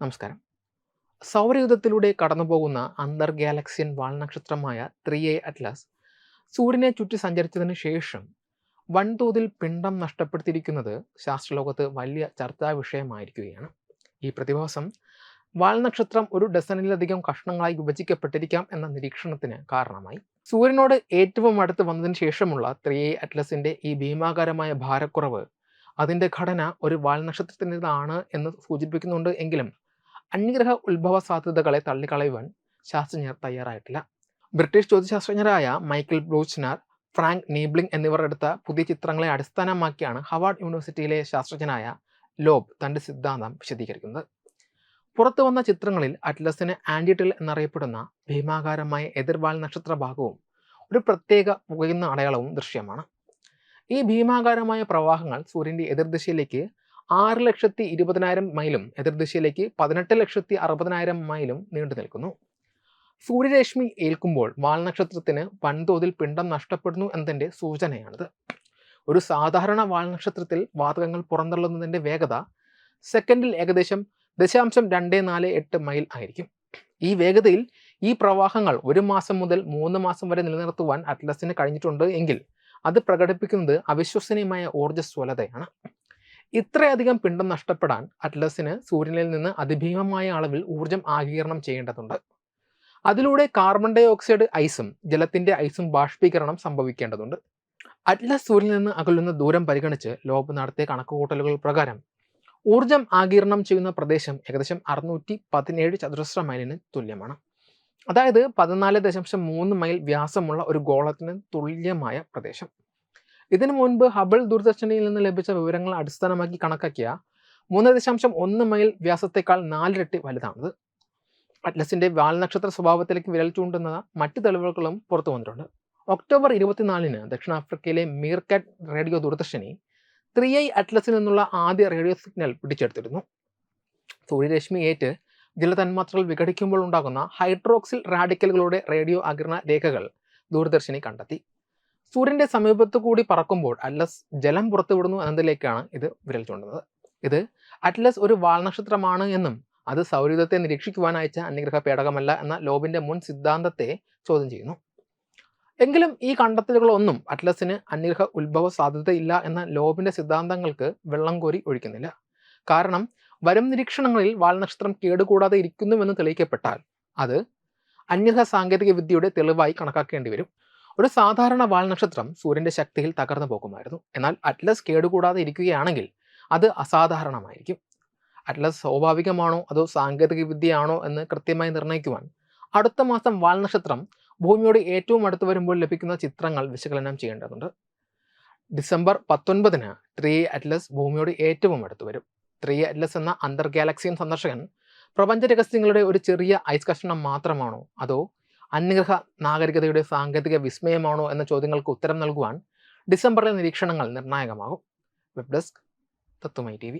നമസ്കാരം. സൗരയുധത്തിലൂടെ കടന്നുപോകുന്ന അന്തർ ഗാലക്സിയൻ വാൽനക്ഷത്രമായ ത്രീ എ അറ്റ്ലസ് സൂര്യനെ ചുറ്റി സഞ്ചരിച്ചതിന് ശേഷം വൻതോതിൽ പിണ്ഡം നഷ്ടപ്പെടുത്തിയിരിക്കുന്നത് ശാസ്ത്രലോകത്ത് വലിയ ചർച്ചാ വിഷയമായിരിക്കുകയാണ്. ഈ പ്രതിഭാസം വാൽനക്ഷത്രം ഒരു ഡസനിലധികം കഷ്ണങ്ങളായി വിഭജിക്കപ്പെട്ടിരിക്കാം എന്ന നിരീക്ഷണത്തിന് കാരണമായി. സൂര്യനോട് ഏറ്റവും അടുത്ത് വന്നതിന് ശേഷമുള്ള ത്രീ എ അറ്റ്ലസിന്റെ ഈ ഭീമാകാരമായ ഭാരക്കുറവ് അതിന്റെ ഘടന ഒരു വാൽനക്ഷത്രത്തിന്റെതാണ് എന്ന് സൂചിപ്പിക്കുന്നുണ്ട് എങ്കിലും അന്യഗ്രഹ ഉത്ഭവ സാധ്യതകളെ തള്ളിക്കളയുവാൻ ശാസ്ത്രജ്ഞർ തയ്യാറായിട്ടില്ല. ബ്രിട്ടീഷ് ജ്യോതിശാസ്ത്രജ്ഞരായ മൈക്കിൾ ബ്ലൂച്ചിനാർ ഫ്രാങ്ക് നീബ്ലിംഗ് എന്നിവർ എടുത്ത പുതിയ ചിത്രങ്ങളെ അടിസ്ഥാനമാക്കിയാണ് ഹവാർഡ് യൂണിവേഴ്സിറ്റിയിലെ ശാസ്ത്രജ്ഞനായ ലോബ് തന്റെ സിദ്ധാന്തം വിശദീകരിക്കുന്നത്. പുറത്തു വന്ന ചിത്രങ്ങളിൽ അറ്റ്ലസിന് ആന്റിറ്റിൽ എന്നറിയപ്പെടുന്ന ഭീമാകാരമായ എതിർവാൽ നക്ഷത്ര ഭാഗവും ഒരു പ്രത്യേക പുകയുന്ന അടയാളവും ദൃശ്യമാണ്. ഈ ഭീമാകാരമായ പ്രവാഹങ്ങൾ സൂര്യന്റെ എതിർദിശയിലേക്ക് ആറ് ലക്ഷത്തി ഇരുപതിനായിരം മൈലും എതിർദിശയിലേക്ക് പതിനെട്ട് ലക്ഷത്തി അറുപതിനായിരം മൈലും നീണ്ടു നിൽക്കുന്നു. സൂര്യരശ്മി ഏൽക്കുമ്പോൾ വാൽനക്ഷത്രത്തിന് വൻതോതിൽ പിണ്ഡം നഷ്ടപ്പെടുന്നു എന്നതിന്റെ സൂചനയാണിത്. ഒരു സാധാരണ വാൽനക്ഷത്രത്തിൽ വാതകങ്ങൾ പുറന്തള്ളുന്നതിന്റെ വേഗത സെക്കൻഡിൽ ഏകദേശം ദശാംശം രണ്ട് നാല് എട്ട് മൈൽ ആയിരിക്കും. ഈ വേഗതയിൽ ഈ പ്രവാഹങ്ങൾ ഒരു മാസം മുതൽ മൂന്ന് മാസം വരെ നിലനിർത്തുവാൻ അറ്റ്ലസിന് കഴിഞ്ഞിട്ടുണ്ട് എങ്കിൽ അത് പ്രകടിപ്പിക്കുന്നത് അവിശ്വസനീയമായ ഊർജസ്വലതയാണ്. ഇത്രയധികം പിണ്ഡം നഷ്ടപ്പെടാൻ അറ്റ്ലസിന് സൂര്യനിൽ നിന്ന് അതിഭീമമായ അളവിൽ ഊർജം ആഗീകരണം ചെയ്യേണ്ടതുണ്ട്. അതിലൂടെ കാർബൺ ഡൈ ഓക്സൈഡ് ഐസും ജലത്തിന്റെ ഐസും ബാഷ്പീകരണം സംഭവിക്കേണ്ടതുണ്ട്. അറ്റ്ലസ് സൂര്യനിൽ നിന്ന് അകലുന്ന ദൂരം പരിഗണിച്ച് ലോബ് നടത്തിയ കണക്കുകൂട്ടലുകൾ പ്രകാരം ഊർജം ആഗീരണം ചെയ്യുന്ന പ്രദേശം ഏകദേശം അറുന്നൂറ്റി പതിനേഴ് ചതുരശ്ര മൈലിന് തുല്യമാണ്. അതായത് പതിനാല് ദശാംശം മൂന്ന് മൈൽ വ്യാസമുള്ള ഒരു ഗോളത്തിന് തുല്യമായ പ്രദേശം. ഇതിനു മുൻപ് ഹബിൾ ദൂരദർശനിയിൽ നിന്ന് ലഭിച്ച വിവരങ്ങൾ അടിസ്ഥാനമാക്കി കണക്കാക്കിയ മൂന്ന് ദശാംശം ഒന്ന് മൈൽ വ്യാസത്തേക്കാൾ നാലിരട്ടി വലുതാണിത്. അറ്റ്ലസിന്റെ വാൽനക്ഷത്ര സ്വഭാവത്തിലേക്ക് വിരൽ ചൂണ്ടുന്ന മറ്റ് തെളിവുകളും പുറത്തു വന്നിട്ടുണ്ട്. ഒക്ടോബർ ഇരുപത്തിനാലിന് ദക്ഷിണാഫ്രിക്കയിലെ മീർക്കറ്റ് റേഡിയോ ദൂരദർശനി ത്രീ ഐ അറ്റ്ലസിൽ നിന്നുള്ള ആദ്യ റേഡിയോ സിഗ്നൽ പിടിച്ചെടുത്തിരുന്നു. സൂര്യരശ്മി ഏറ്റ് ജലതന്മാത്രകൾ വിഘടിക്കുമ്പോൾ ഉണ്ടാകുന്ന ഹൈഡ്രോക്സിൽ റാഡിക്കലുകളുടെ റേഡിയോ അകിരണ രേഖകൾ ദൂരദർശിനി കണ്ടെത്തി. സൂര്യന്റെ സമീപത്തു കൂടി പറക്കുമ്പോൾ അറ്റ്ലസ് ജലം പുറത്തുവിടുന്നു എന്നതിലേക്കാണ് ഇത് വിരൽ ചൂണ്ടുന്നത്. ഇത് അറ്റ്ലസ് ഒരു വാൽനക്ഷത്രമാണ് എന്നും അത് സൗരയുധത്തെ നിരീക്ഷിക്കുവാൻ അയച്ച അന്യഗ്രഹ പേടകമല്ല എന്ന ലോബിന്റെ മുൻ സിദ്ധാന്തത്തെ ചോദ്യം ചെയ്യുന്നു. എങ്കിലും ഈ കണ്ടെത്തലുകളൊന്നും അറ്റ്ലസിന് അന്യഗ്രഹ ഉത്ഭവ സാധ്യതയില്ല എന്ന ലോബിന്റെ സിദ്ധാന്തങ്ങൾക്ക് വെള്ളം കോരി ഒഴിക്കുന്നില്ല. കാരണം വരും നിരീക്ഷണങ്ങളിൽ വാൽനക്ഷത്രം കേടുകൂടാതെ ഇരിക്കുന്നുവെന്ന് തെളിയിക്കപ്പെട്ടാൽ അത് അന്യഗ്രഹ സാങ്കേതിക വിദ്യയുടെ തെളിവായി കണക്കാക്കേണ്ടി വരും. ഒരു സാധാരണ വാൽനക്ഷത്രം സൂര്യന്റെ ശക്തിയിൽ തകർന്നു പോകുമായിരുന്നു. എന്നാൽ അറ്റ്ലസ് കേടുകൂടാതെ ഇരിക്കുകയാണെങ്കിൽ അത് അസാധാരണമായിരിക്കും. അറ്റ്ലസ് സ്വാഭാവികമാണോ അതോ സാങ്കേതിക വിദ്യയാണോ എന്ന് കൃത്യമായി നിർണയിക്കുവാൻ അടുത്ത മാസം വാൽനക്ഷത്രം ഭൂമിയോട് ഏറ്റവും അടുത്ത് വരുമ്പോൾ ലഭിക്കുന്ന ചിത്രങ്ങൾ വിശകലനം ചെയ്യേണ്ടതുണ്ട്. ഡിസംബർ പത്തൊൻപതിന് ത്രീ അറ്റ്ലസ് ഭൂമിയോട് ഏറ്റവും അടുത്ത് വരും. ത്രീ അറ്റ്ലസ് എന്ന അന്തർ ഗാലക്സിയൻ സന്ദർശകൻ പ്രപഞ്ച രഹസ്യങ്ങളുടെ ഒരു ചെറിയ ഐസ് കഷണം മാത്രമാണോ അതോ അന്യഗ്രഹ നാഗരികതയുടെ സാങ്കേതിക വിസ്മയമാണോ എന്ന ചോദ്യങ്ങൾക്ക് ഉത്തരം നൽകുവാൻ ഡിസംബറിലെ നിരീക്ഷണങ്ങൾ നിർണായകമാകും. Web desk Tatwamayi T